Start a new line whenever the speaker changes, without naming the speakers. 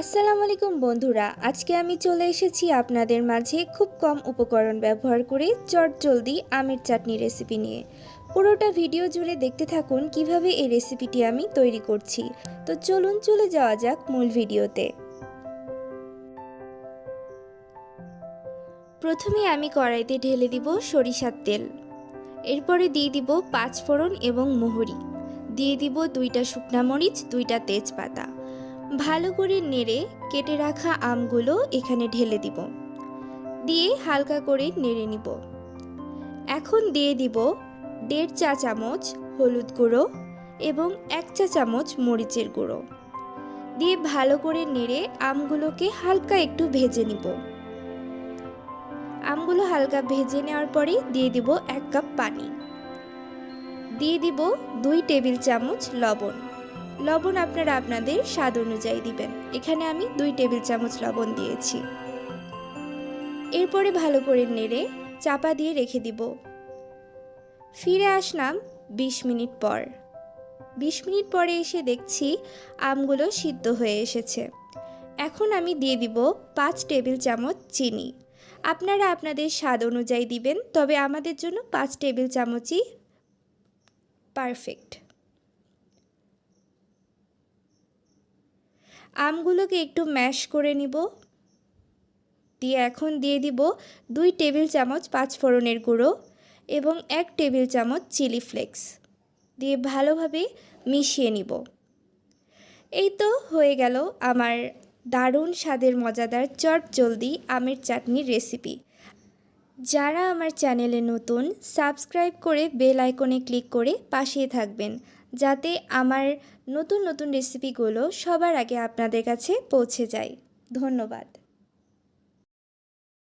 আসসালামু আলাইকুম বন্ধুরা, আজকে আমি চলে এসেছি আপনাদের মাঝে খুব কম উপকরণ ব্যবহার করে চটজলদি আমের চাটনি রেসিপি নিয়ে। পুরোটা ভিডিও জুড়ে দেখতে থাকুন কীভাবে এই রেসিপিটি আমি তৈরি করছি। তো চলুন চলে যাওয়া যাক মূল ভিডিওতে প্রথমে আমি কড়াইতে ঢেলে দিব সরিষার তেল। এরপরে দিয়ে দিব পাঁচ ফোড়ন এবং মোহরি। দিয়ে দিব দুইটা শুকনা মরিচ, দুইটা তেজপাতা। ভালো করে নেড়ে কেটে রাখা আমগুলো এখানে ঢেলে দিব। দিয়ে হালকা করে নেড়ে নিব। এখন দিয়ে দিব দেড় চা চামচ হলুদ গুঁড়ো এবং এক চা চামচ মরিচের গুঁড়ো। দিয়ে ভালো করে নেড়ে আমগুলোকে হালকা একটু ভেজে নিব। আমগুলো হালকা ভেজে নেওয়ার পরে দিয়ে দিব এক কাপ পানি। দিয়ে দিব দুই টেবিল চামচ লবণ। লবণ আপনারা আপনাদের স্বাদ অনুযায়ী দিবেন। এখানে আমি দুই টেবিল চামচ লবণ দিয়েছি। এরপরে ভালো করে নেড়ে চাপা দিয়ে রেখে দিব। ফিরে আসলাম বিশ মিনিট পর। বিশ মিনিট পরে এসে দেখছি আমগুলো সিদ্ধ হয়ে এসেছে। এখন আমি দিয়ে দিব পাঁচ টেবিল চামচ চিনি। আপনারা আপনাদের স্বাদ অনুযায়ী দিবেন, তবে আমাদের জন্য পাঁচ টেবিল চামচই পারফেক্ট। আমগুলোকে একটু ম্যাশ করে নিব। দিয়ে এখন দিয়ে দিব দুই টেবিল চামচ পাঁচ ফোড়নের গুঁড়ো এবং এক টেবিল চামচ চিলি ফ্লেক্স। দিয়ে ভালোভাবে মিশিয়ে নিব। এই তো হয়ে গেল আমার দারুণ স্বাদের মজাদার চট জলদি আমের চাটনির রেসিপি। যারা আমার চ্যানেলে নতুন, সাবস্ক্রাইব করে বেল আইকনে ক্লিক করে পাশে থাকবেন। যাতে আমার নতুন নতুন রেসিপিগুলো সবার আগে আপনাদের কাছে পৌঁছে যায়। ধন্যবাদ।